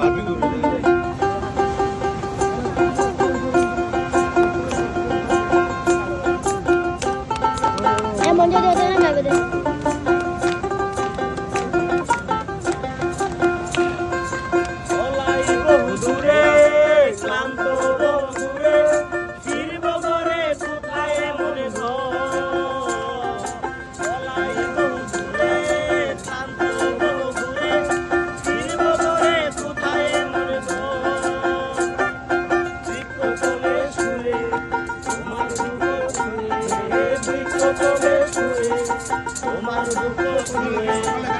Barbie তুই কত রে তুই তোমার দুঃখ শুনে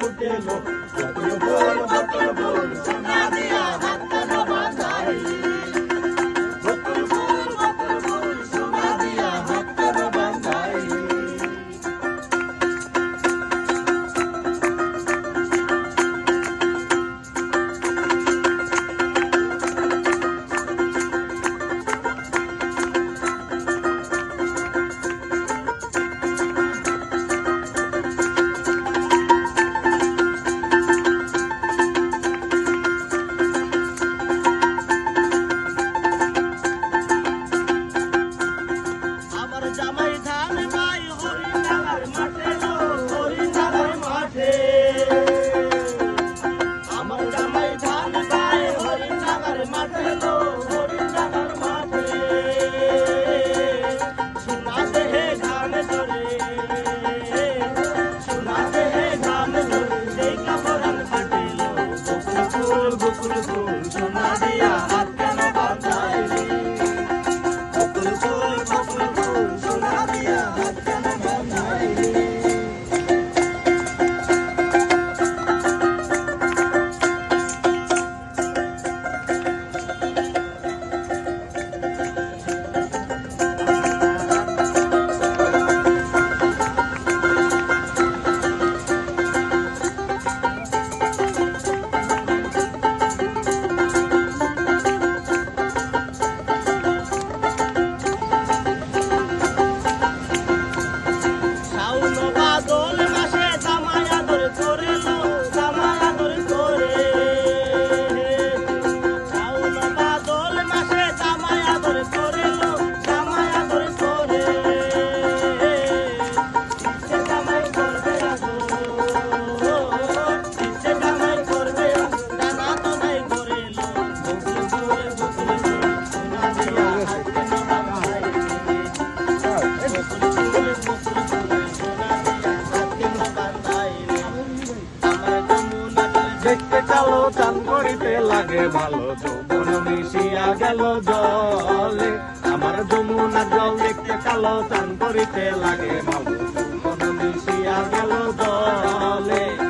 mutemo, কালো চান করিতে লাগে ভালো। যৌবন মিশিয়া গেল জলে, আমার যমুনা জল দেখতে কালো চান করিতে লাগে ভালো। যৌবন মিশিয়া গেল জলে।